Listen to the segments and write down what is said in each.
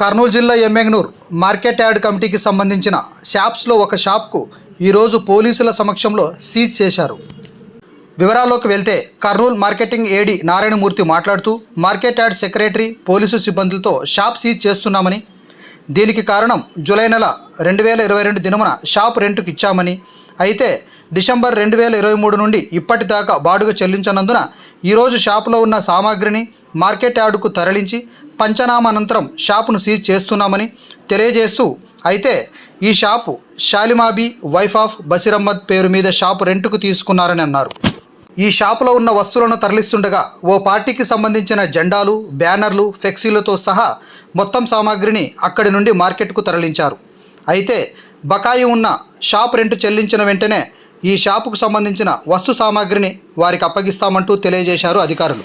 కర్నూలు జిల్లా Yemmiganur market yard కమిటీకి సంబంధించిన షాప్స్లో ఒక షాప్కు ఈరోజు పోలీసుల సమక్షంలో సీజ్ చేశారు. వివరాల్లోకి వెళ్తే కర్నూలు మార్కెటింగ్ ఏడి నారాయణమూర్తి మాట్లాడుతూ మార్కెట్ యార్డ్ సెక్రటరీ పోలీసు సిబ్బందులతో షాప్ సీజ్ చేస్తున్నామని దీనికి కారణం జూలై నెల రెండు వేల ఇరవై రెండు దినమున షాప్ రెంట్కి ఇచ్చామని అయితే డిసెంబర్ రెండు వేల ఇరవై మూడు నుండి ఇప్పటిదాకా బాడుగ చెల్లించనందున ఈరోజు షాపులో ఉన్న సామాగ్రిని మార్కెట్ యార్డుకు తరలించి పంచనామా అనంతరం షాపును సీజ్ చేస్తున్నామని తెలియజేస్తూ అయితే ఈ shop Shalimabi wife of Basiramad పేరు మీద షాపు రెంట్కు తీసుకున్నారని అన్నారు. ఈ షాపులో ఉన్న వస్తువులను తరలిస్తుండగా ఓ పార్టీకి సంబంధించిన జెండాలు బ్యానర్లు ఫ్లెక్సీలతో సహా మొత్తం సామాగ్రిని అక్కడి నుండి మార్కెట్కు తరలించారు. అయితే బకాయి ఉన్న షాప్ రెంట్ చెల్లించిన వెంటనే ఈ షాపుకు సంబంధించిన వస్తు సామాగ్రిని వారికి అప్పగిస్తామంటూ తెలియజేశారు అధికారులు.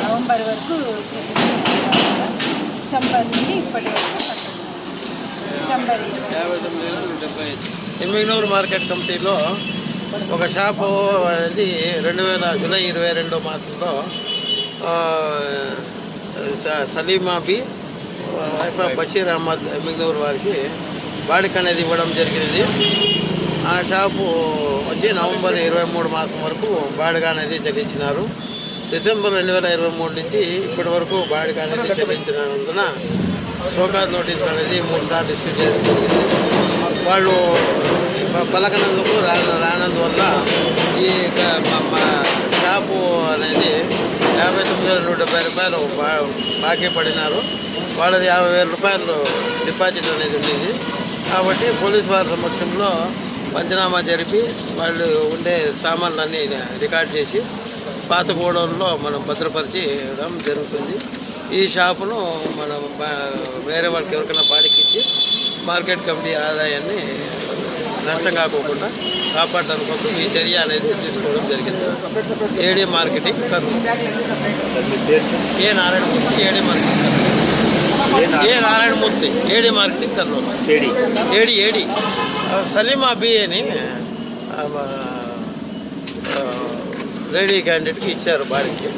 నవంబర్ వరకు డిసెంబర్ నుండి ఇప్పటి వరకు యాభై తొమ్మిది వేల నూట డెబ్బై ఎమ్మిగ్నూరు మార్కెట్ కమిటీలో ఒక షాపు అనేది రెండు వేల జూలై ఇరవై రెండో మాసంలో స- సలీమాబి బషీర్ అహ్మద్ ఎమ్మిగ్నూరు వారికి బాడిక అనేది ఇవ్వడం జరిగింది ఆ షాపు వచ్చి నవంబర్ ఇరవై మూడు మాసం వరకు బాడిగ అనేది చెల్లించినారు. డిసెంబర్ రెండు వేల ఇరవై మూడు నుంచి ఇప్పటి వరకు బాడిగ అనేది చెల్లించినందున షోకాజ్ నోటీస్ అనేది మూడు సార్లు ఇష్యూ చేసింది. వాళ్ళు పలకనందుకు రా రానందువల్ల ఈ షాపు అనేది యాభై తొమ్మిది వేల నూట డెబ్బై రూపాయలు బా- బాకీ పడినారు. వాళ్ళది యాభై వేల రూపాయలు డిపాజిట్ అనేది ఉండేది. కాబట్టి పోలీస్ వారి సమక్షంలో పంచనామా జరిపి వాళ్ళు ఉండే సామాన్లన్నీ రికార్డ్ చేసి పాత గోడౌన్లో మనం భద్రపరిచడం జరుగుతుంది. ఈ షాపును మనం వేరే వాళ్ళకి ఎవరికైనా బాడికిచ్చి మార్కెట్ కమిటీ ఆదాయాన్ని నష్టం కాకోకుండా కాపాడడానికి కోసం ఈ చర్య అనేది తీసుకోవడం జరిగింది. AD marketing Kurnool. A Narayanamurthy AD marketing. A Narayanamurthy AD marketing Kurnool. AD. AD Saleema B అని ఆ, ఆ, లేడీ క్యాండిడేట్కి ఇచ్చారు బాడీకి.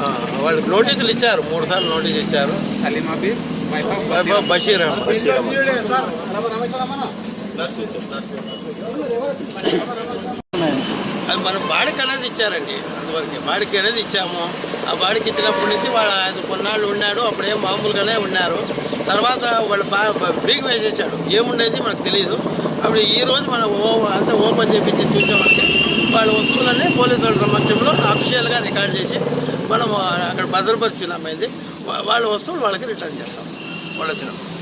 ఆ, వాళ్ళకి నోటీసులు ఇచ్చారు మూడు సార్లు నోటీస్ ఇచ్చారు. వైఫ్ బషీర్. అది మనం బాడికి అనేది ఇచ్చారండి. అందువరకు బాడికి అనేది ఇచ్చాము. ఆ బాడికి ఇచ్చినప్పటి నుంచి వాళ్ళు ఆయన కొన్నాళ్ళు ఉన్నాడు అప్పుడేం మామూలుగానే ఉన్నారు. తర్వాత వాళ్ళు బా బీగ్ వేసేసాడు. ఏముండేది మనకు తెలియదు అప్పుడు ఈ రోజు మనం ఓ అంతా ఓపెన్ చేపించి చూసామంటే వాళ్ళ వస్తువులన్నీ పోలీసుల సమక్షంలో అఫీషియల్గా రికార్డ్ చేసి మనం అక్కడ భద్రపరిచినామైంది వాళ్ళ వస్తువులు వాళ్ళకి రిటర్న్ చేస్తాం. వాళ్ళు వచ్చినప్పుడు.